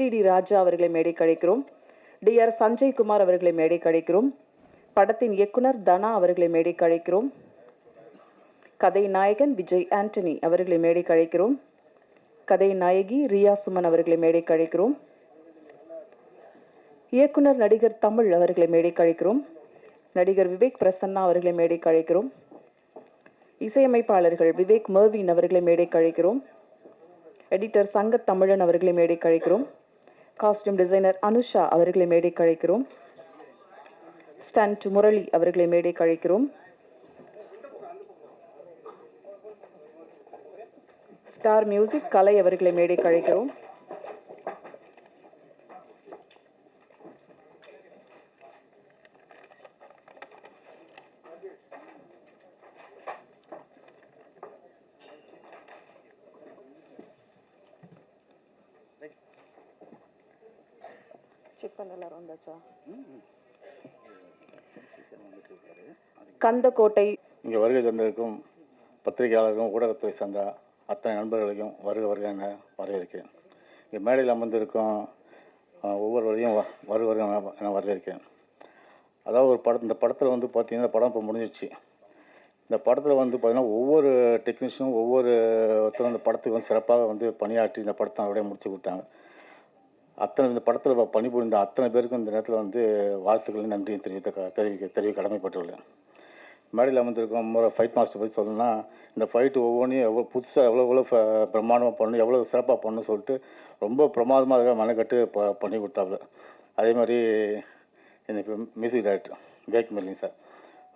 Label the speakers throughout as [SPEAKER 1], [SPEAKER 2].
[SPEAKER 1] D D ராஜா அவர்களை மேடை கழிக்கிறோம் டி ஆர் சஞ்சய் குமார் அவர்களை மேடை கழிக்கிறோம் படத்தின் இயக்குனர் தனா அவர்களை மேடை கழிக்கிறோம் கதை நாயகன் விஜய் ஆண்டனி அவர்களை மேடை கழிக்கிறோம் கதை நாயகி ரியா சுமன் அவர்களை மேடை கழிக்கிறோம் இயக்குனர் நடிகர் தமிழ் அவர்களை மேடை கழிக்கிறோம் நடிகர் விவேக் பிரசன்னா அவர்களை மேடை கழிக்கிறோம் இசையமைப்பாளர்கள் விவேக் மர்வின் அவர்களை மேடை கழிக்கிறோம் எடிட்டர் சங்கத் தமிழன் அவர்களை மேடை கழிக்கிறோம் காஸ்டியூம் டிசைனர் அனுஷா அவர்களை மேடை கழிக்கிறோம் ஸ்டண்ட் முரளி அவர்களை மேடை கழிக்கிறோம் ஸ்டார் மியூசிக் கலை அவர்களை மேடை கழிக்கிறோம் செக் பண்ண எல்லாரும் வந்தாச்சா கந்தக்கோட்டை.
[SPEAKER 2] இங்கே வருகை தந்திருக்கும் பத்திரிகையாளர்களும் ஊடகத்துறை சார்ந்த அத்தனை நண்பர்களையும் வருக வருக என வரவேற்கிறேன். இங்கே மேடையில் அமர்ந்திருக்கும் ஒவ்வொருவரையும் வ- வருக வருக என- வரவேற்கிறேன். அதாவது ஒரு படம் இந்த படத்தில் வந்து பார்த்தீங்கன்னா படம் இப்போ முடிஞ்சிச்சு. இந்த படத்தில் வந்து பார்த்தீங்கன்னா ஒவ்வொரு டெக்னீஷியனும் ஒவ்வொரு ஒருத்தரும் இந்த படத்துக்கு வந்து சிறப்பாக வந்து பணியாற்றி இந்த படத்தை அப்படியே முடிச்சு கொடுத்தாங்க. அத்தனை இந்த படத்தில் பணிபுரிந்த அத்தனை பேருக்கும் இந்த நேரத்தில் வந்து வாழ்த்துக்கள் நன்றியும் தெரிவித்த தெரிவிக்க தெரிவிக்க கடமைப்பட்டுள்ளேன். மேடையில் முறை ஃபைட் மாஸ்டர் பற்றி சொல்லணும்னா இந்த ஃபைட்டு ஒவ்வொன்றையும் எவ்வளோ புதுசாக எவ்வளோ எவ்வளோ பிரம்மாண்டமாக பிரமாதமாக பண்ணணும் எவ்வளோ சிறப்பாக பண்ணணும்னு சொல்லிட்டு ரொம்ப பிரமாதமாக அதுக்காக மெனக்கட்டு ப பண்ணி கொடுத்தாப்புல. அதே மாதிரி எனக்கு music director Vivek Milling sir.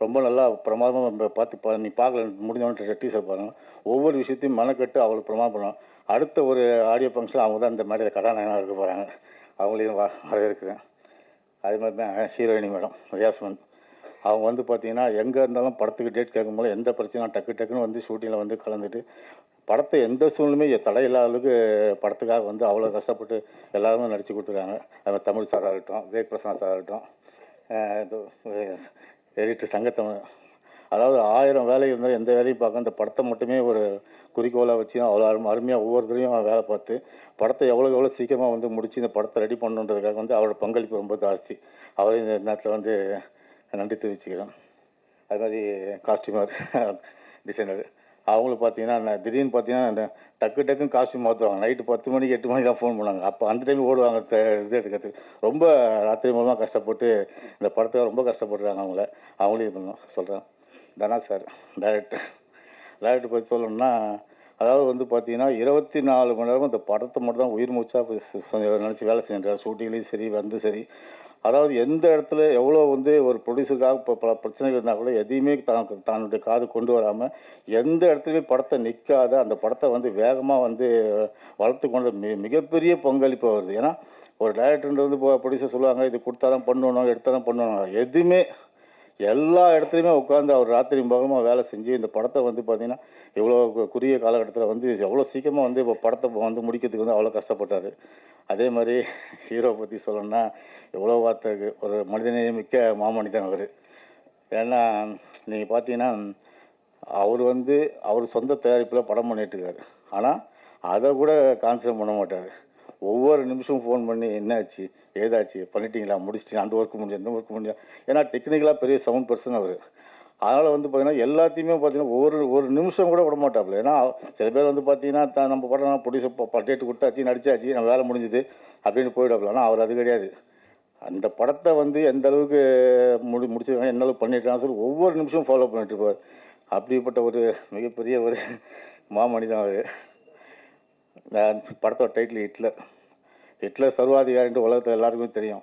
[SPEAKER 2] ரொம்ப நல்லா பிரமாதமாக பார்த்து பா நீ பார்க்கல முடிஞ்சவொன்னு டீசர் பாருங்க. ஒவ்வொரு விஷயத்தையும் மெனக்கட்டு அவ்வளோ பிரமாதம் பண்ணுவான். அடுத்த ஒரு ஆடியோ ஃபங்க்ஷனில் அவங்க தான் இந்த மேடையில் கதாநாயகனாக இருக்க போகிறாங்க அவங்களையும் வ வரவேற்கிறேன். அதே மாதிரி தான் ஹீரோயினி மேடம் ரியாஸ்மன். அவங்க வந்து பார்த்தீங்கன்னா எங்கே இருந்தாலும் படத்துக்கு டேட் கேட்கும்போது எந்த பிரச்சனையும் டக்கு டக்குன்னு வந்து ஷூட்டிங்கில் வந்து கலந்துட்டு படத்தை எந்த சூழ்நிலையுமே தடை இல்லாத அளவுக்கு படத்துக்காக வந்து அவ்வளோ கஷ்டப்பட்டு எல்லாருமே நடித்து கொடுத்துருக்காங்க. அது மாதிரி தமிழ் சாராக இருக்கட்டும் விவேக் பிரசாந்த் சாராக இருக்கட்டும் எடிட்டர் சங்கத்தமிழ் அதாவது ஆயிரம் வேலை இருந்தால் எந்த வேலையும் பார்க்க இந்த படத்தை மட்டுமே ஒரு குறிக்கோளாக வச்சு அவ்வளோ அருமை அருமையாக ஒவ்வொருத்தரையும் அவன் வேலை பார்த்து படத்தை எவ்வளோ எவ்வளோ சீக்கிரமாக வந்து முடிச்சு இந்த படத்தை ரெடி பண்ணுன்றதுக்காக வந்து அவரோட பங்களிப்பு ரொம்ப ஜாஸ்தி. அவரை இந்த நேரத்தில் வந்து நன்றி தெரிவிச்சுக்கிறேன். அது மாதிரி காஸ்டியூமர் டிசைனர் அவங்களும் பார்த்தீங்கன்னா திடீர்னு பார்த்தீங்கன்னா டக்கு டக்குன்னு காஸ்டியூம் மாற்றுவாங்க நைட்டு பத்து மணிக்கு எட்டு மணிக்கு தான் ஃபோன் பண்ணாங்க அப்போ அந்த டைம் ஓடுவாங்க இது எடுக்கிறதுக்கு. ரொம்ப ராத்திரி மூலமாக கஷ்டப்பட்டு இந்த படத்தை ரொம்ப கஷ்டப்படுறாங்க அவங்கள. அவங்களையும் இது பண்ணோம் சொல்கிறேன் தனா சார் டைரக்டர் டைரக்டர் பற்றி சொல்லணும்னா அதாவது வந்து பார்த்தீங்கன்னா இருபத்தி நாலு மணி நேரம் இந்த படத்தை மட்டும் தான் உயிர் மூச்சாக நினச்சி வேலை செஞ்சார் ஷூட்டிங்லேயும் சரி வந்து சரி. அதாவது எந்த இடத்துல எவ்வளோ வந்து ஒரு ப்ரொடியூசருக்காக இப்போ பல பிரச்சனைகள் இருந்தால் கூட எதையுமே தான் தன்னுடைய காது கொண்டு வராமல் எந்த இடத்துலையுமே படத்தை நிற்காத அந்த படத்தை வந்து வேகமாக வந்து வளர்த்து கொண்டு மி மிகப்பெரிய பங்களிப்பு வருது. ஏன்னா ஒரு டைரக்டர் வந்து ப்ரொடியூசர் சொல்லுவாங்க இது கொடுத்தா தான் பண்ணணும் எடுத்தால் தான் பண்ணணும். எதுவுமே எல்லா இடத்துலையுமே உட்காந்து அவர் ராத்திரி பகலமாக வேலை செஞ்சு இந்த படத்தை வந்து பார்த்தீங்கன்னா இவ்வளோ குறுகிய காலகட்டத்தில் வந்து எவ்வளோ சீக்கிரமாக வந்து இப்போ படத்தை வந்து முடிக்கிறதுக்கு வந்து அவ்வளோ கஷ்டப்பட்டார். அதே மாதிரி ஹீரோ பற்றி சொல்லணும்னா எவ்வளோ வார்த்தை இருக்கு. ஒரு மனிதநேயமிக்க மாமனிதன் அவர். ஏன்னா நீங்கள் பார்த்தீங்கன்னா அவர் வந்து அவர் சொந்த தயாரிப்பில் படம் பண்ணிகிட்டு இருக்காரு. ஆனால் அதை கூட கான்சன்ட்ரேட் பண்ண மாட்டார். ஒவ்வொரு நிமிஷமும் ஃபோன் பண்ணி என்னாச்சு? ஏதாச்சு பண்ணிட்டீங்களா? முடிச்சிட்டீங்க அந்த ஒர்க் முடிஞ்சு இந்த ஒர்க் முடிஞ்சா. ஏன்னா டெக்னிக்கலாக பெரிய சவுண்ட் பர்சன் அவர். அதனால் வந்து பார்த்தீங்கன்னா எல்லாத்தையுமே பார்த்தீங்கன்னா ஒரு ஒரு நிமிஷம் கூட விட மாட்டாப்புல. ஏன்னா சில பேர் வந்து பார்த்தீங்கன்னா த- நம்ம படம் ப்ரொடியூசர் டேட்டு கொடுத்தாச்சு நடிச்சாச்சு நம்ம வேலை முடிஞ்சுது அப்படின்னு போயிடாப்புல ஆனால் அவர் அது கிடையாது. அந்த படத்தை வந்து எந்த அளவுக்கு முடி முடிச்சிருக்காங்க என்ன அளவுக்கு பண்ணியிருக்காங்கன்னு சொல்லி ஒவ்வொரு நிமிஷமும் ஃபாலோ பண்ணிட்டு இருப்பார். அப்படிப்பட்ட ஒரு மிகப்பெரிய ஒரு மாமனிதன் அவர். படத்தோட டைட்டில் ஹிட்லர் ஹிட்லர் சர்வாதிகாரின்ட்டு உலகத்தில் எல்லாருக்குமே தெரியும்.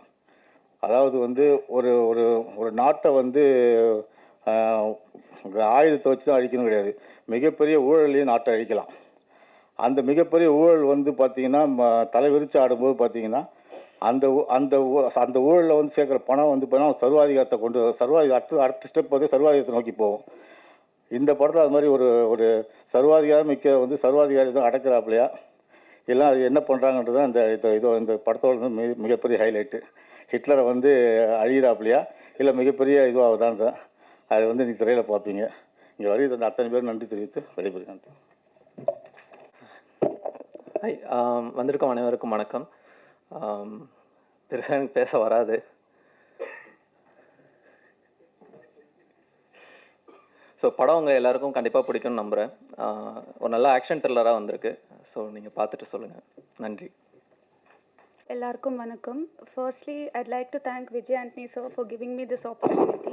[SPEAKER 2] அதாவது வந்து ஒரு ஒரு ஒரு நாட்டை வந்து ஆயுதத்தை வச்சு தான் அழிக்கணும் கிடையாது. மிகப்பெரிய ஊழலையும் நாட்டை அழிக்கலாம். அந்த மிகப்பெரிய ஊழல் வந்து பார்த்திங்கன்னா ம- தலை விரிச்சு ஆடும்போது பார்த்தீங்கன்னா அந்த ஊ- அந்த ஊ- அந்த ஊழலில் வந்து சேர்க்குற பணம் வந்து பார்த்தீங்கன்னா சர்வாதிகாரத்தை கொண்டு சர்வாதிகார அடுத்த அடுத்த ஸ்டெப் வந்து சர்வாதிகாரத்தை நோக்கி போகும். இந்த படத்தில் அது மாதிரி ஒரு ஒரு சர்வாதிகாரம் மிக்க வந்து சர்வாதிகாரி தான் அடக்கிறாப்பிலையா? எல்லாம் அது என்ன பண்ணுறாங்கன்றது தான் இந்த இது இது இந்த படத்தோட வந்து மிக மிகப்பெரிய ஹைலைட்டு ஹிட்லரை வந்து அழிகிறாப்லையா இல்லை மிகப்பெரிய இதுவாக தான் அதை வந்து நீ திரையில் பார்ப்பீங்க. இங்கே வரையும் இந்த அத்தனை பேரும் நன்றி தெரிவித்து விடைபெறுகிறேன்.
[SPEAKER 3] ஹாய் வந்திருக்கோம் வந்திருக்கும் அனைவருக்கும் வணக்கம். பெருசாக எனக்கு பேச வராது. ஸோ படம் உங்கள் எல்லாருக்கும் கண்டிப்பாக பிடிக்கும்னு நம்புகிறேன் ஒரு நல்ல ஆக்ஷன் த்ரில்லராக வந்திருக்கு. ஸோ நீங்கள் பார்த்துட்டு சொல்லுங்கள் நன்றி.
[SPEAKER 4] எல்லாருக்கும் வணக்கம். Firstly I'd like to thank Vijay Antony sir for giving me this opportunity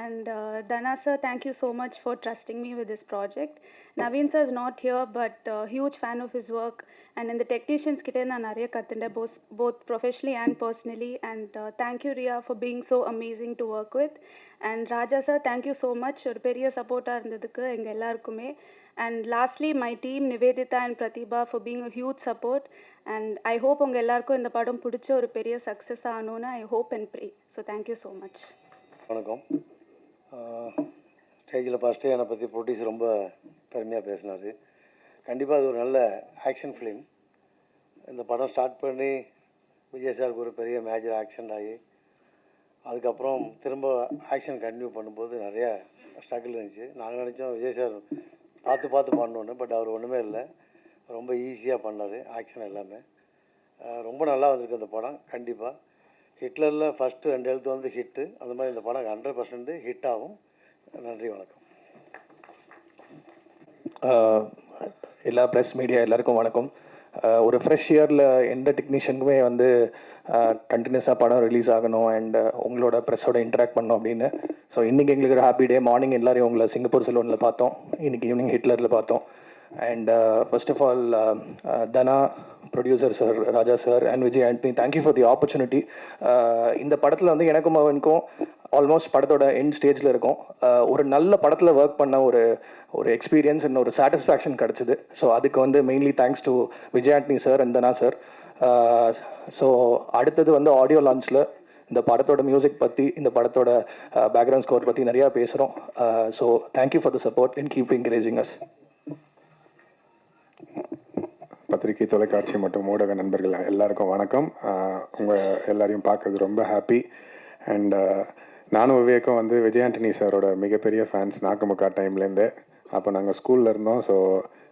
[SPEAKER 4] and Dhana sir thank you so much for trusting me with this project Naveen sir is not here but huge fan of his work and இந்த technicians கிட்டே நான் நிறைய கற்றுண்டேன் both both professionally and personally and thank you Riya for being so amazing to work with and Raja sir thank you so much ஒரு பெரிய சப்போர்ட்டாக இருந்ததுக்கு எங்கள் எல்லாருக்குமே. And lastly my team Nivedita and Prathibha for being a huge support and I hope உங்கள் எல்லாருக்கும் இந்த படம் பிடிச்ச ஒரு பெரிய சக்ஸஸ் ஆகணும்னு I hope and pray so thank you so much
[SPEAKER 5] வணக்கம். ஸ்டேஜில் ஃபஸ்ட்டு என்னை பற்றி ப்ரொடியூசர் ரொம்ப பெருமையாக பேசினார். கண்டிப்பாக அது ஒரு நல்ல ஆக்ஷன் ஃபிலிம் இந்த படம் ஸ்டார்ட் பண்ணி விஜய் சாருக்கு ஒரு பெரிய மேஜர் ஆக்சிடென்ட் ஆகி அதுக்கப்புறம் திரும்ப ஆக்ஷன் கண்டினியூ பண்ணும்போது நிறையா ஸ்ட்ரகிள் இருந்துச்சு. நாங்கள் நினச்சோம் விஜய் சார் பார்த்து பார்த்து பண்ணோன்னு பட் அவர் ஒன்றுமே இல்லை. ரொம்ப ஈஸியாக பண்ணார் ஆக்ஷன் எல்லாமே. ரொம்ப நல்லா வந்திருக்கு அந்த படம் கண்டிப்பாக ஹிட்லரில் ஃபஸ்ட்டு ரெண்டு எழுத்து வந்து ஹிட்டு அந்த மாதிரி இந்த படம் ஹண்ட்ரட் பர்சன்ட்டு ஹிட் ஆகும். நன்றி வணக்கம்.
[SPEAKER 6] எல்லா ப்ரெஸ் மீடியா எல்லாருக்கும் வணக்கம். ஒரு ஃப்ரெஷ் இயரில் எந்த டெக்னீஷியனுக்குமே வந்து கண்டினியூஸாக படம் ரிலீஸ் ஆகணும் அண்ட் உங்களோட ப்ரெஸ்ஸோட இன்ட்ராக்ட் பண்ணணும் அப்படின்னு. ஸோ இன்றைக்கி எங்களுக்கு ஒரு ஹாப்பி டே மார்னிங் எல்லோரும் உங்களை சிங்கப்பூர் செலோனில் பார்த்தோம். இன்றைக்கி ஈவினிங் ஹிட்லரில் பார்த்தோம். And first of all Dhana producer sir Raja sir and Vijay Antony thank you for the opportunity இந்த படத்தில் வந்து எனக்கும் அவனுக்கும் ஆல்மோஸ்ட் படத்தோட எண்ட் ஸ்டேஜில் இருக்கும். Uh, ஒரு நல்ல படத்தில் ஒர்க் பண்ண ஒரு ஒரு எக்ஸ்பீரியன்ஸ் அண்ட் ஒரு சாட்டிஸ்ஃபேக்ஷன் கிடச்சிது. ஸோ அதுக்கு வந்து mainly thanks to Vijay Antony sir and Dhana sir so அடுத்தது வந்து ஆடியோ லான்ச்சில் இந்த படத்தோட மியூசிக் பற்றி இந்த படத்தோட பேக்ரவுண்ட் ஸ்கோர் பற்றி நிறையா பேசுகிறோம் so thank you for the support in keep encouraging us
[SPEAKER 7] பத்திரிகை தொலைக்காட்சி மற்றும் ஊடக நண்பர்கள் எல்லாருக்கும் வணக்கம். உங்கள் எல்லாரையும் பார்க்கறது ரொம்ப ஹாப்பி அண்ட் நானும் விவேகம் வந்து விஜய் ஆண்டனி சாரோட மிகப்பெரிய ஃபேன்ஸ் நாக்குமுக்கா டைம்லேருந்து அப்போ நாங்கள் ஸ்கூலில் இருந்தோம். ஸோ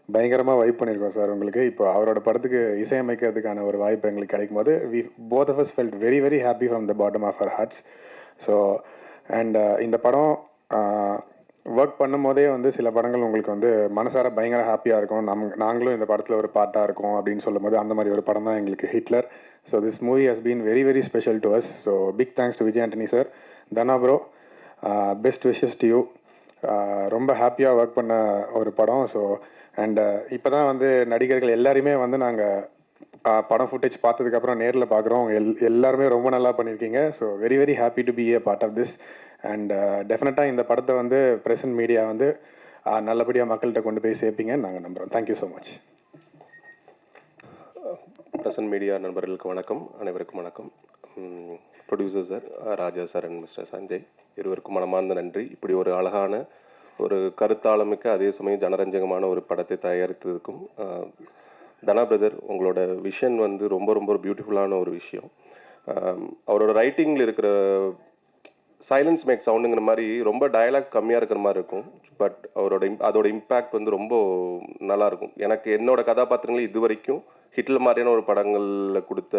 [SPEAKER 7] பயங்கரமாக வைப் பண்ணியிருக்கோம் சார் உங்களுக்கு. இப்போ அவரோட படத்துக்கு இசையமைக்கிறதுக்கான ஒரு வாய்ப்பு எங்களுக்கு கிடைக்கும் போது we both of us felt very very happy from the bottom of our hearts so and இந்த படம் ஒர்க் பண்ணும்போதே வந்து சில படங்கள் உங்களுக்கு வந்து மனசார பயங்கர ஹாப்பியாக இருக்கும். நம் நாங்களும் இந்த படத்தில் ஒரு பார்ட்டாக இருக்கும் அப்படின்னு சொல்லும்போது அந்த மாதிரி ஒரு படம் தான் எங்களுக்கு Hitler so this movie has been very very special to us so big thanks to Vijay Antony sir Dhana bro best wishes to you ரொம்ப ஹாப்பியாக ஒர்க் பண்ண ஒரு படம். ஸோ அண்ட் uh, இப்போ தான் வந்து நடிகர்கள் எல்லாருமே வந்து நாங்கள் படம் ஃபுட்டேஜ் பார்த்ததுக்கப்புறம் நேரில் பார்க்குறோம். எல் எல்லாருமே ரொம்ப நல்லா பண்ணியிருக்கீங்க. So very very happy to be a part of this and டெஃபினட்டாக இந்த படத்தை வந்து ப்ரெசன்ட் மீடியா வந்து நல்லபடியாக மக்கள்கிட்ட கொண்டு போய் சேர்ப்பீங்கன்னு நாங்கள் நம்புகிறோம் thank you so
[SPEAKER 8] much present media நண்பர்களுக்கு வணக்கம். அனைவருக்கும் வணக்கம். Producer sir Raja sir and mister Sanjay. இருவருக்கும் மனமார்ந்த நன்றி. இப்படி ஒரு அழகான ஒரு கருத்தாளமிக்க அதே சமயம் ஜனரஞ்சகமான ஒரு படத்தை தயாரித்ததுக்கும் தனா பிரதர் உங்களோட விஷன் வந்து ரொம்ப ரொம்ப ஒரு பியூட்டிஃபுல்லான ஒரு விஷயம். அவரோட ரைட்டிங்கில் இருக்கிற சைலன்ஸ் மேக் சவுண்டுங்கிற மாதிரி ரொம்ப டயலாக் கம்மியாக இருக்கிற மாதிரி இருக்கும். பட் அவரோட இம் அதோட இம்பேக்ட் வந்து ரொம்ப நல்லா இருக்கும். எனக்கு என்னோட கதாபாத்திரங்கள் இது வரைக்கும் ஹிட்லர் மாதிரியான ஒரு படங்களில் கொடுத்த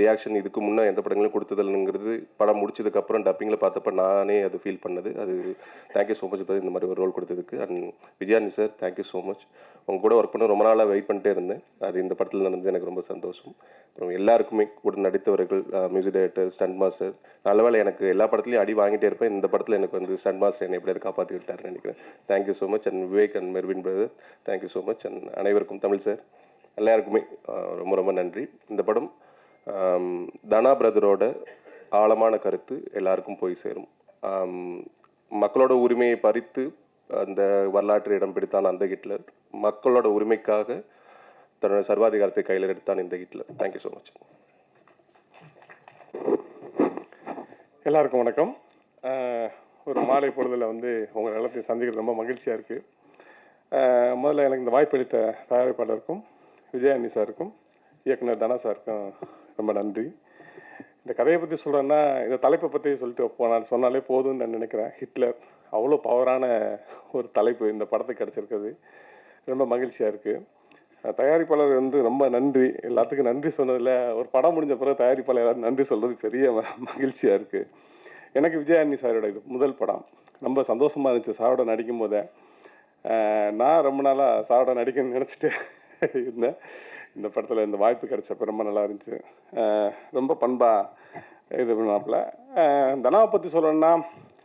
[SPEAKER 8] ரியாக்ஷன் இதுக்கு முன்னே எந்த படங்களும் கொடுத்ததில்லைங்கிறது படம் முடிச்சதுக்கப்புறம் டப்பிங்கில் பார்த்தப்ப நானே அது ஃபீல் பண்ணது. அது தேங்க்யூ ஸோ மச் இந்த மாதிரி ஒரு ரோல் கொடுத்ததுக்கு. And Vijay Antony sir thank you so much அவங்க கூட ஒர்க் பண்ண ரொம்ப நாளாக வெயிட் பண்ணிட்டே இருந்தேன். அது இந்த படத்தில் நடந்து எனக்கு ரொம்ப சந்தோஷம். அப்புறம் எல்லாருக்குமே கூட நடித்தவர்கள் மியூசிக் டைரக்டர் ஸ்டண்ட் மாஸ்டர் நல்லவேளை எனக்கு எல்லா படத்துலையும் அடி வாங்கிட்டே இருப்பேன். இந்த படத்தில் எனக்கு வந்து ஸ்டண்ட் மாஸ்டர் என்னை எப்படியாவது காப்பாற்றிக்கிட்டாருன்னு நினைக்கிறேன். Thank you so much and Vivek and Mervin brother thank you so much and அனைவருக்கும் தமிழ் சார் எல்லாருக்குமே ரொம்ப ரொம்ப நன்றி. இந்த படம் தனா பிரதரோட ஆழமான கருத்து எல்லாருக்கும் போய் சேரும். மக்களோட உரிமையை பறித்து அந்த வரலாற்று இடம் பிடித்தான் அந்த ஹிட்லர். மக்களோட உரிமைக்காக தன்னோட சர்வாதிகாரத்தை கையில் எடுத்தான் இந்த ஹிட்லர். தேங்க்யூ ஸோ மச்
[SPEAKER 9] எல்லாருக்கும் வணக்கம். ஆஹ் ஒரு மாலை பொழுதில் வந்து உங்கள் எல்லாத்தையும் சந்திக்கிறது ரொம்ப மகிழ்ச்சியாக இருக்குது முதல்ல எனக்கு இந்த வாய்ப்பளித்த தயாரிப்பாளருக்கும் விஜயானி சாருக்கும் இயக்குனர் தனா சாருக்கும் ரொம்ப நன்றி. இந்த கதையை பற்றி சொல்கிறேன்னா இந்த தலைப்பை பற்றி சொல்லிட்டு போனால் சொன்னாலே போதும்னு நான் நினைக்கிறேன். ஹிட்லர் அவ்வளோ பவரான ஒரு தலைப்பு இந்த படத்துக்கு கிடச்சிருக்குது. ரொம்ப மகிழ்ச்சியாக இருக்குது தயாரிப்பாளர் வந்து ரொம்ப நன்றி. எல்லாத்துக்கும் நன்றி சொன்னதில் ஒரு படம் முடிஞ்ச பிறகு தயாரிப்பாளர் எல்லாரும் நன்றி சொல்கிறது பெரிய மகிழ்ச்சியாக இருக்குது எனக்கு விஜயாணி சாரோட இது முதல் படம். ரொம்ப சந்தோஷமாக இருந்துச்சு சாரோட நடிக்கும் போதே நான் ரொம்ப நாளாக சாரோட நடிக்கணும்னு நினச்சிட்டு இருந்தேன். இந்த படத்தில் இந்த வாய்ப்பு கிடைச்சப்ப ரொம்ப நல்லா இருந்துச்சு. ரொம்ப பண்பாக இது பண்ணாப்புல தனாவை பற்றி சொல்லணும்னா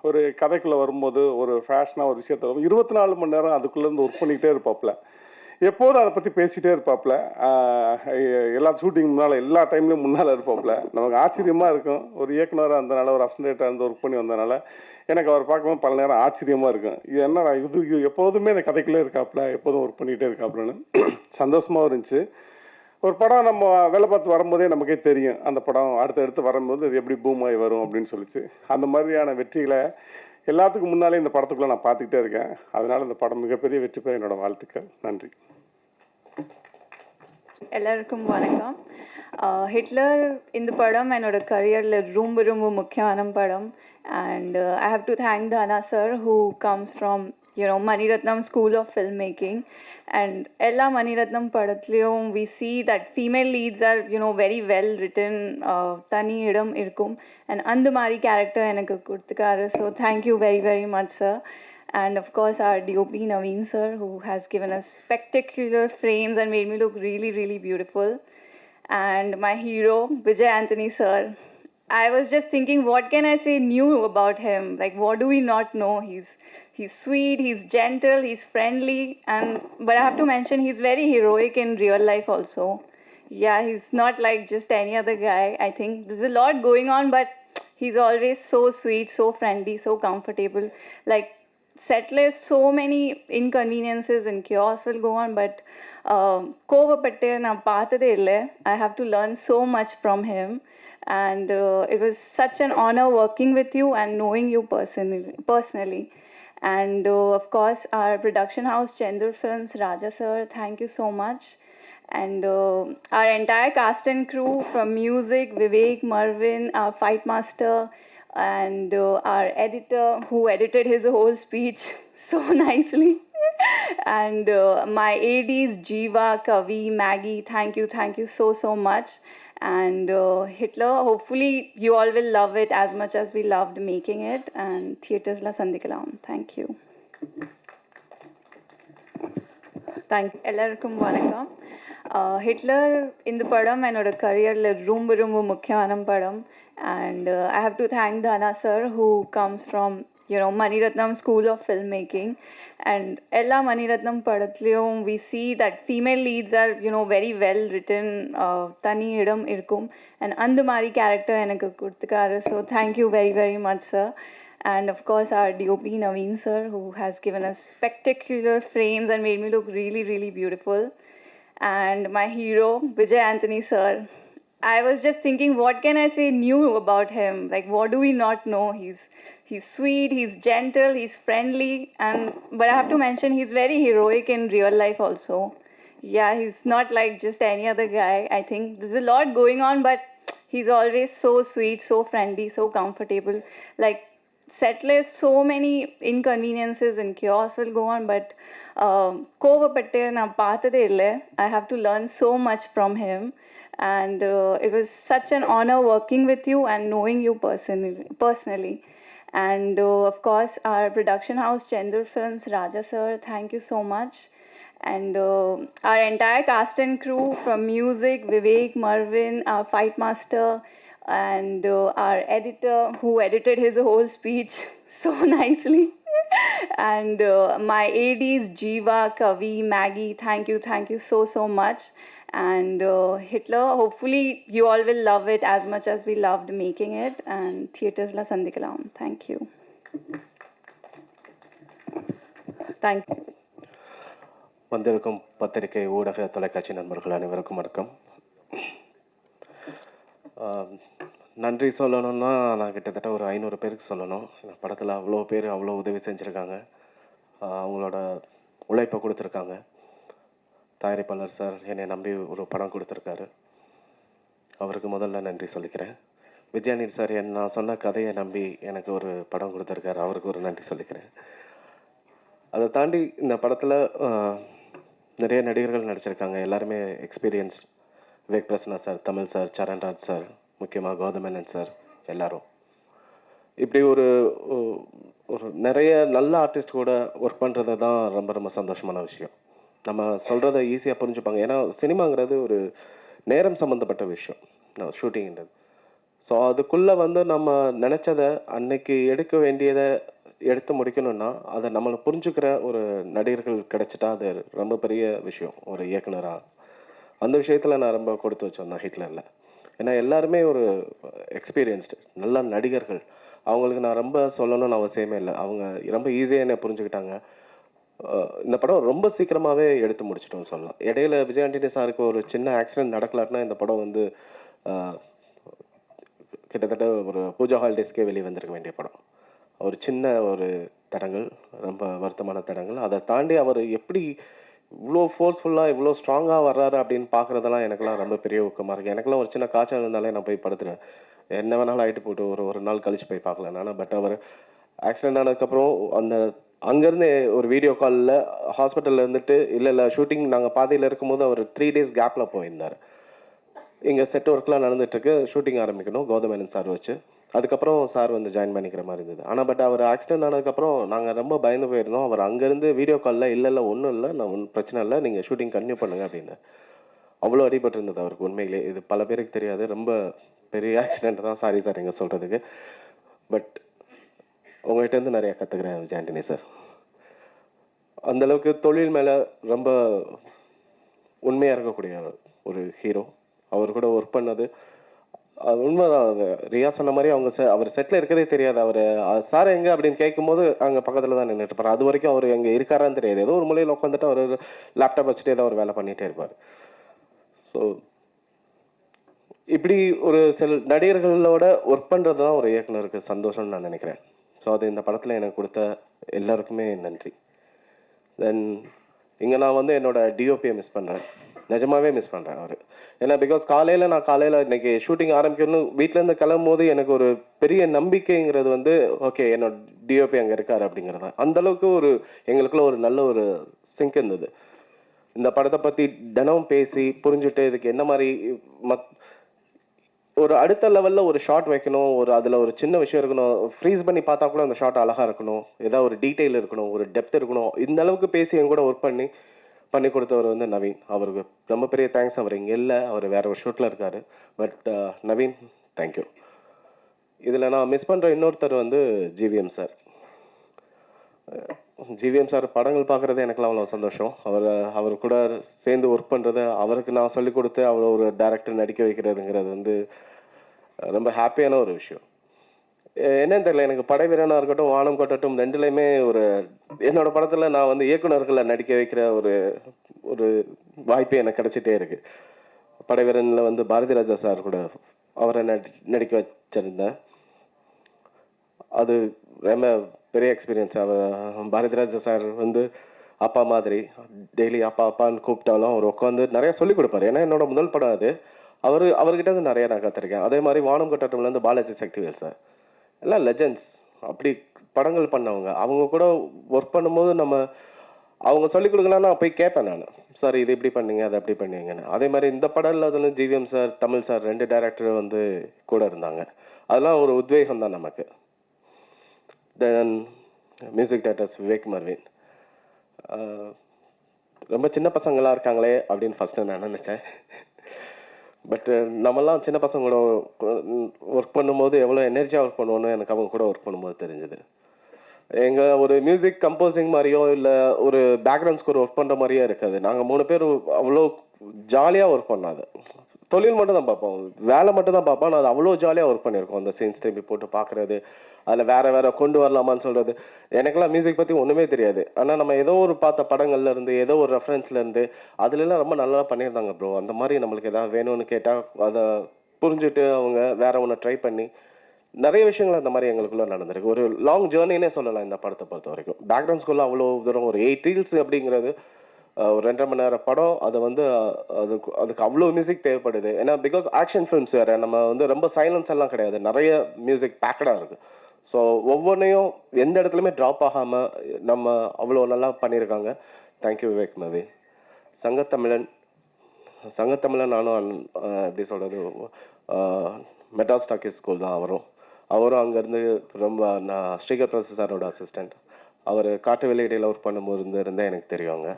[SPEAKER 9] ஒரு கதைக்குள்ளே வரும்போது ஒரு ஃபேஷனாக ஒரு விஷயத்த வரும் இருபத்தி நாலு மணி நேரம் அதுக்குள்ளேருந்து ஒர்க் பண்ணிக்கிட்டே இருப்பாப்புல. எப்போதும் அதை பற்றி பேசிகிட்டே இருப்பாப்புல. எல்லா ஷூட்டிங் முன்னால் எல்லா டைம்லையும் முன்னால் இருப்பாப்புல. நமக்கு ஆச்சரியமாக இருக்கும். ஒரு இயக்குனராக இருந்தனால ஒரு அசிஸ்டண்ட்டாக இருந்து ஒர்க் பண்ணி வந்தனால எனக்கு அவர் பார்க்கும்போது பல நேரம் ஆச்சரியமாக இருக்கும். இது என்னடா இது இது எப்போதுமே இந்த கதைக்குள்ளே இருக்காப்புல எப்போதும் ஒர்க் பண்ணிகிட்டே இருக்காப்புலன்னு. சந்தோஷமாகவும் இருந்துச்சு. ஒரு படம் நம்ம வேலை பார்த்து வரும்போதே நமக்கே தெரியும். அந்த படம் அடுத்தடுத்து வரும்போது இது எப்படி பூமாய் வரும் அப்படின்னு சொல்லிச்சு. அந்த மாதிரியான வெற்றிகளை எல்லாத்துக்கும் முன்னாலே இந்த படத்துக்குள்ளே நான் பார்த்துக்கிட்டே இருக்கேன். அதனால் இந்த படம் மிகப்பெரிய வெற்றி பெற என்னோட வாழ்த்துக்கள். நன்றி.
[SPEAKER 10] எல்லாருக்கும் வணக்கம். ஹிட்லர் இந்த படம் என்னோட கரியரில் ரொம்ப ரொம்ப முக்கியமான படம். And I have to thank Dhana sir who comes from you know Maniratnam School of Filmmaking, and Ella Maniratnam Padathliyum, we see that female leads are you know very well written. Uh, tani idam irkum, and Andamari character enakku kuduthukaaru. So thank you very very much, sir. And of course, our DOP Naveen sir, who has given us spectacular frames and made me look really, really beautiful. And my hero, Vijay Anthony sir, I was just thinking, what can I say new about him? Like, what do we not know? He's he's sweet he's gentle he's friendly and but I have to mention he's very heroic in real life also yeah he's not like just any other guy I think there's a lot going on but he's always so sweet so friendly so comfortable like setless so many inconveniences and chaos will go on but um, கோவப்பட்டு நான் பார்த்ததே இல்லை I have to learn so much from him and it was such an honour working with you and knowing you personally personally and uh, of course our production house Chendur Films Raja sir thank you so much. And uh, our entire cast and crew from music Vivek Marvin our fight master and uh, our editor who edited his whole speech so nicely. And uh, my ads Jiva Kavi Maggie thank you thank you so so much and uh, Hitler hopefully you all will love it as much as we loved making it and theaters la sandikalam thank you
[SPEAKER 1] thank
[SPEAKER 10] எல்லாருக்கும் வணக்கம் அஹ் Hitler இந்த படம் என்னோட கரியரில் ரொம்ப ரொம்ப முக்கியமான படம் and I have to thank தானா sir who comes from you know Maniratnam School of Filmmaking, and Ella Maniratnam Padatlium, we see that female leads are you know very well written. Uh, tani idam irkum and Andamari character enakku kurtukara. So thank you very very much, sir. And of course, our DOP Naveen sir, who has given us spectacular frames and made me look really, really beautiful. And my hero, Vijay Anthony sir, I was just thinking, what can I say new about him? Like, what do we not know? He's he's sweet he's gentle he's friendly and but I have to mention he's very heroic in real life also yeah he's not like just any other guy I think there's a lot going on but he's always so sweet so friendly so comfortable like setless so many inconveniences and chaos will go on but um, கோவப்பட்டு நான் பார்த்ததே இல்லை I have to learn so much from him and uh, it was such an honor working with you and knowing you personally personally and uh, of course our production house Chendur Films Raja sir thank you so much. And uh, our entire cast and crew from music Vivek Marvin our fight master and uh, our editor who edited his whole speech so nicely. And uh, my ads Jiva Kavi Maggie thank you thank you so so much and uh, Hitler hopefully you all will love it as much as we loved making it. And theaters la sandikalam thank you.
[SPEAKER 1] Thank
[SPEAKER 11] வந்திருக்கும் பத்திரிகை ஊடக தொலைக்காட்சி நண்பர்கள் அனைவருக்கும் வணக்கம். நன்றி சொல்லணும்னா நான் கிட்டத்தட்ட ஒரு ஐநூறு பேருக்கு சொல்லணும். படத்தில் அவ்வளோ பேர் அவ்வளோ உதவி செஞ்சுருக்காங்க. அவங்களோட உழைப்பை கொடுத்துருக்காங்க. தயாரிப்பாளர் சார் என்னை நம்பி ஒரு படம் கொடுத்துருக்காரு. அவருக்கு முதல்ல நன்றி சொல்லிக்கிறேன். விஜயானி சார் என் நான் சொன்ன கதையை நம்பி எனக்கு ஒரு படம் கொடுத்துருக்காரு. அவருக்கு ஒரு நன்றி சொல்லிக்கிறேன். அதை தாண்டி இந்த படத்தில் நிறைய நடிகர்கள் நடிச்சிருக்காங்க. எல்லாருமே experience Vivek Prasanna sir Tamil sir Saranraj sir முக்கியமாக கௌதமேனன் சார் எல்லாரும். இப்படி ஒரு ஒரு நிறைய நல்ல ஆர்டிஸ்ட் கூட ஒர்க் பண்ணுறது தான் ரொம்ப ரொம்ப சந்தோஷமான விஷயம். நம்ம சொல்கிறத ஈஸியாக புரிஞ்சுப்பாங்க. ஏன்னா சினிமாங்கிறது ஒரு நேரம் சம்மந்தப்பட்ட விஷயம். ஷூட்டிங்கிறது ஸோ அதுக்குள்ளே வந்து நம்ம நினச்சதை அன்னைக்கு எடுக்க வேண்டியதை எடுத்து முடிக்கணும்னா அதை நம்மளை புரிஞ்சுக்கிற ஒரு நடிகர்கள் கிடைச்சிட்டா அது ரொம்ப பெரிய விஷயம். ஒரு இயக்குனராக அந்த விஷயத்தில் நான் ரொம்ப கொடுத்து வச்சேன். ஹிட்லரில். ஏன்னா எல்லாருமே ஒரு எக்ஸ்பீரியன்ஸ்டு நல்ல நடிகர்கள். அவங்களுக்கு நான் ரொம்ப சொல்லணும்னு அவசியமே இல்லை. அவங்க ரொம்ப ஈஸியாக என்னை புரிஞ்சுக்கிட்டாங்க. இந்த படம் ரொம்ப சீக்கிரமாகவே எடுத்து முடிச்சிட்டோம்னு சொல்லலாம். இடையில விஜய் ஆண்டனி சாருக்கு ஒரு சின்ன ஆக்சிடென்ட் நடக்கலாட்டினா இந்த படம் வந்து கிட்டத்தட்ட ஒரு பூஜா ஹாலிடேஸ்க்கே வெளியே வந்திருக்க வேண்டிய படம். ஒரு சின்ன ஒரு தடங்கள் ரொம்ப வருத்தமான தடங்கள். அதை தாண்டி அவர் எப்படி இவ்வளோ ஃபோர்ஸ்ஃபுல்லாக இவ்வளோ ஸ்ட்ராங்காக வர்றாரு அப்படின்னு பார்க்குறதெல்லாம் எனக்கெல்லாம் ரொம்ப பெரிய ஊக்கமாக இருக்குது எனக்கெல்லாம் ஒரு சின்ன காய்ச்சல் இருந்தாலே நான் போய் படுத்துருவேன். என்ன வேணாலும் ஆகிட்டு போட்டு ஒரு ஒரு நாள் கழிச்சு போய் பார்க்கலாம் ஆனால் பட் அவர் ஆக்சிடென்ட் ஆனதுக்கப்புறம் அந்த அங்கேருந்து ஒரு வீடியோ காலில் ஹாஸ்பிட்டலில் இருந்துட்டு இல்லை இல்லை ஷூட்டிங் நாங்கள் பாதையில் இருக்கும்போது அவர் த்ரீ டேஸ் கேப்பில் போயிருந்தார். இங்கே செட் ஒர்க்லாம் நடந்துட்டுருக்கு ஷூட்டிங் ஆரம்பிக்கணும் கௌதமேனன் சார் வச்சு. அதுக்கப்புறம் சார் வந்து ஜாயின் பண்ணிக்கிற மாதிரி இருந்தது. ஆனால் பட் அவர் ஆக்சிடென்ட் ஆனதுக்கப்புறம் நாங்கள் ரொம்ப பயந்து போயிருந்தோம். அவர் அங்கேருந்து வீடியோ காலில் இல்லை இல்லை ஒன்றும் இல்லை நான் ஒன்றும் பிரச்சனை இல்லை நீங்கள் ஷூட்டிங் கன்டினியூ பண்ணுங்கள் அப்படின்னு. அவ்வளோ அடிபட்டு இருந்தது அவருக்கு உண்மையிலே. இது பல பேருக்கு தெரியாது. ரொம்ப பெரிய ஆக்சிடென்ட் தான். சாரி சார் எங்கே சொல்கிறதுக்கு பட் உங்கள்கிட்ட இருந்து நிறைய கற்றுக்குறேன் சார் அந்தளவுக்கு தொழில் மேலே ரொம்ப உண்மையாக இருக்கக்கூடிய ஒரு ஹீரோ அவர் கூட ஒர்க் பண்ணது அது உண்மைதான். அது ரியா சொன்ன மாதிரி அவங்க செ அவர் செட்டில் இருக்கதே தெரியாது. அவர் சார் எங்கே? அப்படின்னு கேட்கும்போது அங்கே பக்கத்தில் தான் நின்றுட்டு இருப்பார். அது வரைக்கும் அவர் எங்கே இருக்காரான்னு தெரியாது. ஏதோ ஒரு மூலையில் உட்காந்துட்டு அவர் லேப்டாப் வச்சுட்டு ஏதோ ஒரு வேலை பண்ணிகிட்டே இருப்பார். ஸோ இப்படி ஒரு சில நடிகர்களோட ஒர்க் பண்ணுறது தான் ஒரு இயக்குனருக்கு சந்தோஷம்னு நான் நினைக்கிறேன். ஸோ அது இந்த படத்தில் எனக்கு கொடுத்த எல்லாருக்குமே நன்றி. தென் இங்கே நான் வந்து என்னோட டிஓபியை மிஸ் பண்ணுறேன் நிஜமாவே மிஸ் பண்ணுறேன் அவர். ஏன்னா பிகாஸ் காலையில் நான் காலையில் இன்னைக்கு ஷூட்டிங் ஆரம்பிக்கணும் வீட்டிலேருந்து கிளம்பும் போது எனக்கு ஒரு பெரிய நம்பிக்கைங்கிறது வந்து ஓகே என்னோட டிஓபி அங்கே இருக்கார் அப்படிங்கிறது. தான் அந்த அளவுக்கு ஒரு எங்களுக்குள்ள ஒரு நல்ல ஒரு சிங்க் இருந்தது. இந்த படத்தை பற்றி தினம் பேசி புரிஞ்சுட்டு இதுக்கு என்ன மாதிரி மத் ஒரு அடுத்த லெவலில் ஒரு ஷாட் வைக்கணும் ஒரு அதில் ஒரு சின்ன விஷயம் இருக்கணும். ஃப்ரீஸ் பண்ணி பார்த்தா கூட அந்த ஷாட் அழகாக இருக்கணும். ஏதாவது ஒரு டீட்டெயில் இருக்கணும் ஒரு டெப்த் இருக்கணும். இந்த அளவுக்கு பேசி என் கூட ஒர்க் பண்ணி பண்ணி கொடுத்தவர் வந்து நவீன். அவருக்கு ரொம்ப பெரிய தேங்க்ஸ் அவர் இங்கே இல்லை அவர் வேற ஒரு ஷூட்டில் இருக்கார். பட் uh, நவீன் தேங்க்யூ இதில் நான் மிஸ் பண்ணுற இன்னொருத்தர் வந்து ஜிவிஎம் சார் ஜிவிஎம் சார் படங்கள் பார்க்குறது எனக்குலாம் அவ்வளோ சந்தோஷம். அவர் அவர் கூட சேர்ந்து ஒர்க் பண்ணுறது அவருக்கு நான் சொல்லிக் கொடுத்து அவ்வளோ ஒரு டேரக்டர் நடிக்க வைக்கிறதுங்கிறது வந்து ரொம்ப ஹாப்பியான ஒரு விஷயம். என்னன்னு தெரியல எனக்கு படை வீரனாக இருக்கட்டும் வானம் கொட்டட்டும் ரெண்டுலேயுமே ஒரு என்னோட படத்தில் நான் வந்து இயக்குனர்களை நடிக்க வைக்கிற ஒரு ஒரு வாய்ப்பு எனக்கு கிடச்சிட்டே இருக்கு. படை வீரனில் வந்து பாரதி ராஜா சார் கூட அவரை நடி நடிக்க வச்சிருந்தேன். அது ரொம்ப பெரிய எக்ஸ்பீரியன்ஸ் அவர் பாரதிராஜா சார் வந்து அப்பா மாதிரி டெய்லி அப்பா அப்பான்னு கூப்பிட்டாலும் அவர் உட்காந்து நிறைய சொல்லிக் கொடுப்பாரு. ஏன்னா என்னோட முதல் படம் அது. அவர் அவர்கிட்ட இருந்து நிறைய நான் கற்றுருக்கேன் அதே மாதிரி வானம் கட்டட்டம்லேருந்து பாலாஜி சக்திவேல் சார். எல்லாம் லெஜண்ட்ஸ் அப்படி படங்கள் பண்ணவங்க. அவங்க கூட ஒர்க் பண்ணும்போது நம்ம அவங்க சொல்லிக் கொடுக்கலன்னா நான் போய் கேட்பேன் நான். சார் இது இப்படி பண்ணீங்க அதை அப்படி பண்ணுவீங்கன்னு அதே மாதிரி இந்த படம்ல அதில் ஜிவிஎம் சார் தமிழ் சார் ரெண்டு டேரக்டர் வந்து கூட இருந்தாங்க. அதெல்லாம் ஒரு உத்வேகம் தான் நமக்கு. Then music directors Vivek Mervin ரொம்ப சின்ன பசங்களாக இருக்காங்களே அப்படின்னு ஃபஸ்ட்டு நான் நினச்சேன். பட் uh, நம்மலாம் சின்ன பசங்க கூட uh, ஒர்க் பண்ணும்போது எவ்வளோ எனர்ஜியாக ஒர்க் பண்ணுவோன்னு எனக்கு அவங்க கூட ஒர்க் பண்ணும்போது தெரிஞ்சது. எங்கள் ஒரு மியூசிக் கம்போசிங் மாதிரியோ இல்லை ஒரு பேக்ரவுண்ட் ஸ்கோர் ஒர்க் பண்ணுற மாதிரியே இருக்காது. நாங்கள் மூணு பேர் அவ்வளோ ஜாலியாக ஒர்க் பண்ணாது தொழில் மட்டும் தான் பார்ப்போம். வேலை மட்டும் தான் பார்ப்போம். நான் அது அவ்வளோ ஜாலியாக ஒர்க் பண்ணியிருக்கோம். அந்த சீன்ஸ் திரும்பி போட்டு பார்க்குறது அதில் வேற வேற கொண்டு வரலாமான்னு சொல்கிறது எனக்கெல்லாம் மியூசிக் பற்றி ஒன்றுமே தெரியாது. ஆனால் நம்ம ஏதோ ஒரு பார்த்த படங்கள்லேருந்து ஏதோ ஒரு ரெஃபரன்ஸ்லேருந்து அதுலலாம் ரொம்ப நல்லா பண்ணியிருந்தாங்க ப்ரோ அந்த மாதிரி நம்மளுக்கு ஏதாவது வேணும்னு கேட்டால் அதை புரிஞ்சுட்டு அவங்க வேற ஒன்று ட்ரை பண்ணி நிறைய விஷயங்கள் அந்த மாதிரி எங்களுக்குள்ள நடந்திருக்கு. ஒரு லாங் ஜேர்னினே சொல்லலாம் இந்த படத்தை பொறுத்த வரைக்கும். பேக்ரவுண்ட் ஸ்கூலில் அவ்வளோ தூரம் ஒரு எயிட் ரீல்ஸ் அப்படிங்கிறது ஒரு ரெண்டரை மணி நேரம் படம் அதை வந்து அதுக்கு அதுக்கு அவ்வளோ மியூசிக் தேவைப்படுது. ஏன்னா பிகாஸ் ஆக்ஷன் ஃபிலிம்ஸ் வேறு நம்ம வந்து ரொம்ப சைலன்ஸ் எல்லாம் கிடையாது. நிறைய மியூசிக் பேக்கடாக இருக்குது ஸோ ஒவ்வொன்றையும் எந்த இடத்துலையுமே ட்ராப் ஆகாமல் நம்ம அவ்வளோ நல்லா பண்ணியிருக்காங்க. தேங்க்யூ விவேக் மவி சங்கத்தமிழன் சங்கத்தமிழன் நானும் எப்படி சொல்கிறது மெட்டாஸ்டாக்கி ஸ்கூல் தான் அவரும். அவரும் அங்கேருந்து ரொம்ப நான் ஸ்ரீகர் பிரசாத் சாரோட அசிஸ்டண்ட் அவர் காட்டு வெளியிடையில் ஒர்க் பண்ணும்போது இருந்து இருந்தே எனக்கு தெரியும் அங்கே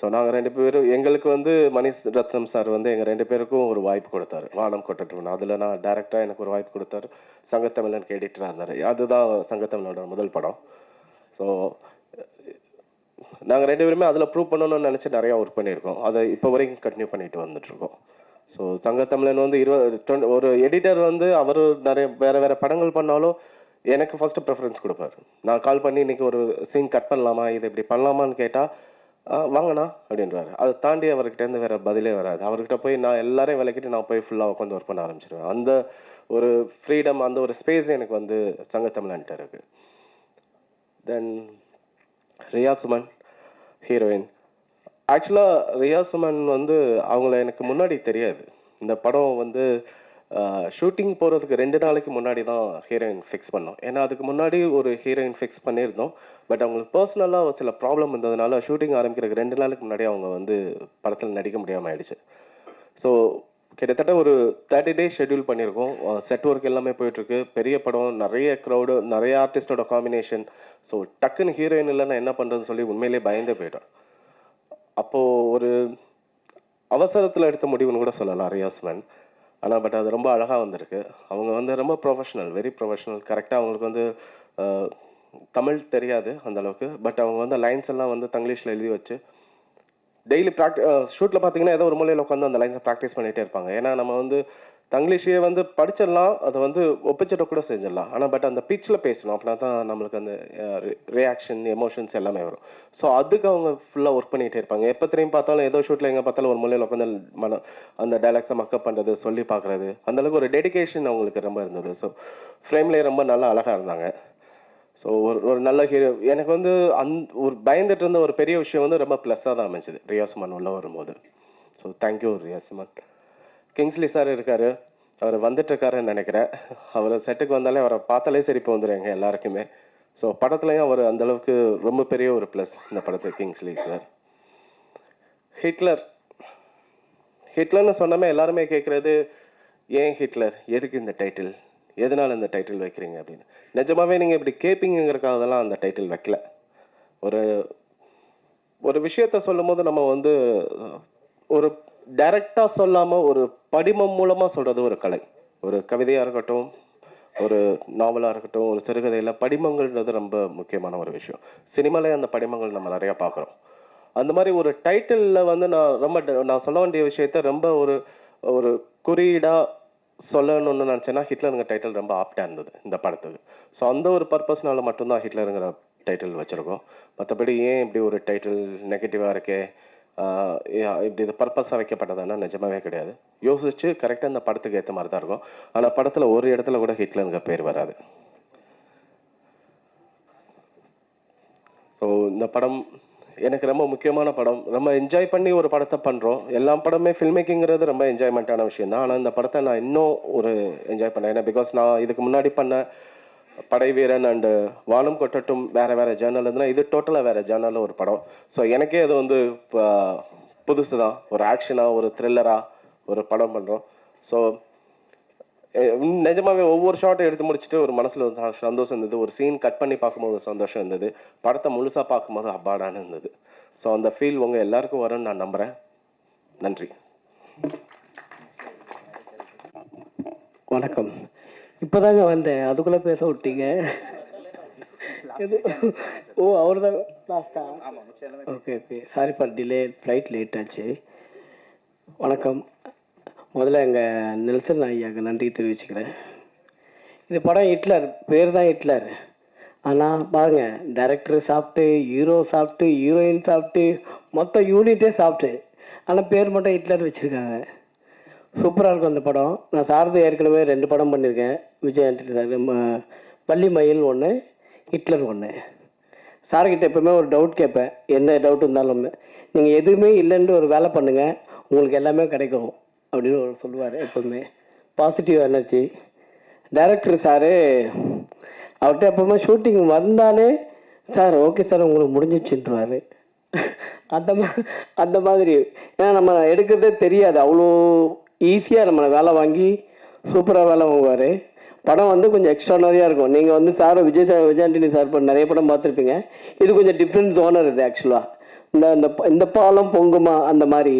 [SPEAKER 11] ஸோ நாங்கள் ரெண்டு பேரும் எங்களுக்கு வந்து மணி ரத்னம் சார் வந்து எங்கள் ரெண்டு பேருக்கும் ஒரு வாய்ப்பு கொடுத்தாரு. வானம் கொட்டட்டும் அதில் நான் டேரெக்டாக எனக்கு ஒரு வாய்ப்பு கொடுத்தாரு. சங்கத்தமிழனுக்கு எடிட்டராக இருந்தார். அதுதான் சங்கத்தமிழனோட முதல் படம். ஸோ நாங்கள் ரெண்டு பேருமே அதில் ப்ரூவ் பண்ணணும்னு நினச்சி நிறையா ஒர்க் பண்ணியிருக்கோம். அதை இப்போ வரைக்கும் கண்டினியூ பண்ணிட்டு வந்துட்டுருக்கோம். ஸோ சங்கத்தமிழன் வந்து இருபது ஒரு எடிட்டர் வந்து அவர் நிறைய வேறு வேறு படங்கள் பண்ணாலும் எனக்கு ஃபஸ்ட்டு ப்ரிஃபரன்ஸ் கொடுப்பாரு. நான் கால் பண்ணி இன்றைக்கி ஒரு சீன் கட் பண்ணலாமா? இது இப்படி பண்ணலாமான்னு கேட்டால் வாங்கண்ணா அப்படின்றாரு. அதை தாண்டி அவர்கிட்டேருந்து வேறு பதிலே வராது. அவர்கிட்ட போய் நான் எல்லாரையும் விளக்கிட்டு நான் போய் ஃபுல்லாக உட்காந்து ஒர்க் பண்ண ஆரம்பிச்சிருவேன். அந்த ஒரு ஃப்ரீடம் அந்த ஒரு ஸ்பேஸ் எனக்கு வந்து சங்கத்தமிழன்ட்டு இருக்குது தென் ரியா சுமன் ஹீரோயின் ஆக்சுவலாக ரியா சுமன் வந்து அவங்கள எனக்கு முன்னாடி தெரியாது. இந்த படம் வந்து ஷூட்டிங் போகிறதுக்கு ரெண்டு நாளைக்கு முன்னாடி தான் ஹீரோயின் ஃபிக்ஸ் பண்ணோம். ஏன்னா அதுக்கு முன்னாடி ஒரு ஹீரோயின் ஃபிக்ஸ் பண்ணியிருந்தோம். பட் அவங்களுக்கு பர்சனலாக சில ப்ராப்ளம் இருந்ததுனால ஷூட்டிங் ஆரம்பிக்கிறதுக்கு ரெண்டு நாளுக்கு முன்னாடி அவங்க வந்து படத்தில் நடிக்க முடியாமல் ஆயிடுச்சு. ஸோ கிட்டத்தட்ட ஒரு தேர்ட்டி டேஸ் ஷெட்யூல் பண்ணியிருக்கோம். செட் ஒர்க் எல்லாமே போயிட்டுருக்கு. பெரிய படம் நிறைய க்ரௌடு நிறைய ஆர்டிஸ்டோட காம்பினேஷன் ஸோ டக்குன்னு ஹீரோயின் இல்லைன்னா என்ன பண்ணுறதுன்னு சொல்லி உண்மையிலேயே பயந்தே போயிட்டோம். அப்போது ஒரு அவசரத்தில் எடுத்த முடிவுன்னு கூட சொல்லலாம் ரியாஸ்மேன் ஆனால் பட் அது ரொம்ப அழகாக வந்திருக்கு. அவங்க வந்து ரொம்ப ப்ரொஃபஷனல் வெரி ப்ரொஃபஷனல் கரெக்டாக அவங்களுக்கு வந்து தமிழ் தெரியாது அந்தளவுக்கு பட் அவங்க வந்து லைன்ஸ் எல்லாம் வந்து தங்கிலீஷில் எழுதி வச்சு டெய்லி ப்ராக்டி ஷூட்டில் பார்த்தீங்கன்னா ஏதோ ஒரு மூலையில் உட்காந்து அந்த லைன்ஸை ப்ராக்டிஸ் பண்ணிகிட்டே இருப்பாங்க. ஏன்னா நம்ம வந்து தங்கிலீஷே வந்து படிச்சிடலாம் அதை வந்து ஒப்பிச்சிட கூட செஞ்சிடலாம். ஆனால் பட் அந்த பிச்சில் பேசணும். அப்படின்னா தான் நம்மளுக்கு அந்த ரியாக்ஷன் எமோஷன்ஸ் எல்லாமே வரும். ஸோ அதுக்கு அவங்க ஃபுல்லாக ஒர்க் பண்ணிகிட்டே இருப்பாங்க. எப்போ திரும்பி பார்த்தாலும் ஏதோ ஷூட்டில் எங்கே பார்த்தாலும் ஒரு மூலையில் உட்காந்து மன அந்த டைலாக்ஸை மக்கப் பண்ணுறது சொல்லி பார்க்குறது அந்தளவுக்கு ஒரு டெடிகேஷன் அவங்களுக்கு ரொம்ப இருந்தது. ஸோ ஃப்ரேம்லேயே ரொம்ப நல்லா அழகாக இருந்தாங்க. ஸோ ஒரு ஒரு நல்ல ஹீரோ எனக்கு வந்து அந் ஒரு பயந்துட்டு இருந்த ஒரு பெரிய விஷயம் வந்து ரொம்ப ப்ளஸ்ஸாக தான் அமைஞ்சது. ரியாஸ்மான் உள்ள வரும்போது. ஸோ தேங்க்யூ ரியாஸ்மான் கிங்ஸ்லி சார் இருக்கார். அவர் வந்துட்டுருக்காருன்னு நினைக்கிறேன். அவர் செட்டுக்கு வந்தாலே அவரை பார்த்தாலே சிரிப்பு வந்துடும் எல்லாருக்குமே. ஸோ படத்துலையும் அவர் அந்த அளவுக்கு ரொம்ப பெரிய ஒரு ப்ளஸ் இந்த படத்துக்கு கிங்ஸ்லி சார் ஹிட்லர் ஹிட்லர்னு சொன்னமே எல்லாருமே கேட்குறது ஏன் ஹிட்லர் எதுக்கு இந்த டைட்டில் எதனால் இந்த டைட்டில் வைக்கிறீங்க அப்படின்னு? நிஜமாவே நீங்கள் இப்படி கேட்பீங்கிறக்காகலாம் அந்த டைட்டில் வைக்கல. ஒரு ஒரு விஷயத்த சொல்லும் போது நம்ம வந்து ஒரு டைரக்டாக சொல்லாமல் ஒரு படிமம் மூலமாக சொல்கிறது ஒரு கலை. ஒரு கவிதையாக இருக்கட்டும் ஒரு நாவலாக இருக்கட்டும் ஒரு சிறுகதையில் படிமங்கள்ன்றது ரொம்ப முக்கியமான ஒரு விஷயம். சினிமாலே அந்த படிமங்கள் நம்ம நிறையா பார்க்குறோம். அந்த மாதிரி ஒரு டைட்டிலில் வந்து நான் ரொம்ப ட- நான் சொல்ல வேண்டிய விஷயத்த ரொம்ப ஒரு ஒரு குறியீடாக சொல்லணும்னு நினச்சேன்னா ஹிட்லருங்கிற டைட்டில் ரொம்ப ஆப்டாக இருந்தது இந்த படத்துக்கு. ஸோ அந்த ஒரு பர்பஸ்னால மட்டும்தான் ஹிட்லருங்கிற டைட்டில் வச்சுருக்கோம். மற்றபடி ஏன் இப்படி ஒரு டைட்டில் நெகட்டிவாக இருக்கே? இப்படி இது பர்பஸாக வைக்கப்பட்டதுன்னா நிஜமாவே கிடையாது. யோசிச்சு கரெக்டாக இந்த படத்துக்கு ஏற்ற மாதிரி தான் இருக்கும். ஆனால் படத்தில் ஒரு இடத்துல கூட ஹிட்லருங்கிற பேர் வராது. ஸோ இந்த படம் எனக்கு ரொம்ப முக்கியமான படம். ரொம்ப என்ஜாய் பண்ணி ஒரு படத்தை பண்ணுறோம் எல்லா படமே ஃபில்ம் மேக்கிங்கிறது ரொம்ப என்ஜாய்மெண்ட்டான விஷயம் தான் ஆனால் இந்த படத்தை நான் இன்னும் ஒரு என்ஜாய் பண்ணேன். ஏன்னா பிகாஸ் நான் இதுக்கு முன்னாடி பண்ண படை வீரன் அண்டு வானம் கொட்டட்டும் வேறு வேறு ஜேர்னல் இருந்ததுன்னா இது டோட்டலாக வேறு ஜேர்னலில் ஒரு படம். ஸோ எனக்கே அது வந்து இப்போ புதுசு தான் ஒரு ஆக்ஷனாக ஒரு த்ரில்லராக ஒரு படம் பண்ணுறோம் ஸோ நிஜமாவே ஒவ்வொரு ஷாட்டும் எடுத்து முடிச்சுட்டு ஒரு மனசில் ஒரு சந்தோஷம் இருந்தது. ஒரு சீன் கட் பண்ணி பார்க்கும்போது ஒரு சந்தோஷம் இருந்தது. படத்தை முழுசாக பார்க்கும்போது அப்பாடான்னு இருந்தது. ஸோ அந்த ஃபீல் உங்கள் எல்லாருக்கும் வரும்னு நான் நம்புகிறேன் நன்றி.
[SPEAKER 12] வணக்கம். இப்போதாங்க வந்தேன். அதுக்குள்ளே பேச விட்டீங்க. எது? ஓ அவர் தான் லாஸ்டா okay okay sorry for delay flight late ஆச்சு. வணக்கம். முதல்ல எங்கள் நெல்சன் ஐயாவுக்கு நன்றி தெரிவிச்சுக்கிறேன். இந்த படம் ஹிட்லர் பேர் தான் ஹிட்லர். ஆனால் பாருங்க டைரக்டர் சாப்பிட்டு ஹீரோ சாப்பிட்டு ஹீரோயின் சாப்பிட்டு மொத்த யூனிட்டே சாப்பிட்டு ஆனால் பேர் மட்டும் ஹிட்லர் வச்சுருக்காங்க. சூப்பராக இருக்கும் அந்த படம். நான் சாரதி ஏற்கனவே ரெண்டு படம் பண்ணியிருக்கேன். விஜய் ஆண்டனி சார் பள்ளி மயில் ஒன்று ஹிட்லர் ஒன்று சார்கிட்ட எப்பவுமே ஒரு டவுட் கேட்பேன். எந்த டவுட் இருந்தாலும் நீங்கள் எதுவுமே இல்லைன்ட்டு ஒரு வேலை பண்ணுங்கள் உங்களுக்கு எல்லாமே கிடைக்கும். அப்படின்னு ஒரு சொல்லுவார் எப்பவுமே. பாசிட்டிவ் எனர்ஜி டைரக்டர் சாரு அவர்கிட்ட எப்பவுமே ஷூட்டிங் வந்தாலே சார் ஓகே சார் உங்களுக்கு முடிஞ்சிச்சுன்றாரு அந்த மா அந்த மாதிரி. ஏன்னா நம்ம எடுக்கிறதே தெரியாது. அவ்வளோ ஈஸியாக நம்மளை வேலை வாங்கி சூப்பராக வேலை வாங்குவார். படம் வந்து கொஞ்சம் எக்ஸ்ட்ரானரியாக இருக்கும். நீங்கள் வந்து sir Vijay sir Vijay Antony sir இப்போ நிறைய படம் பார்த்துருப்பீங்க. இது கொஞ்சம் டிஃப்ரெண்ட் ஜோனர் இது ஆக்சுவலாக இந்த இந்த இந்த பாலம் பொங்குமா அந்த மாதிரி.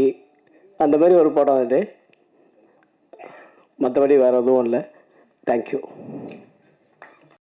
[SPEAKER 12] அந்த மாதிரி ஒரு படம் இது. மற்றபடி வேறு எதுவும் இல்லை. தேங்க்யூ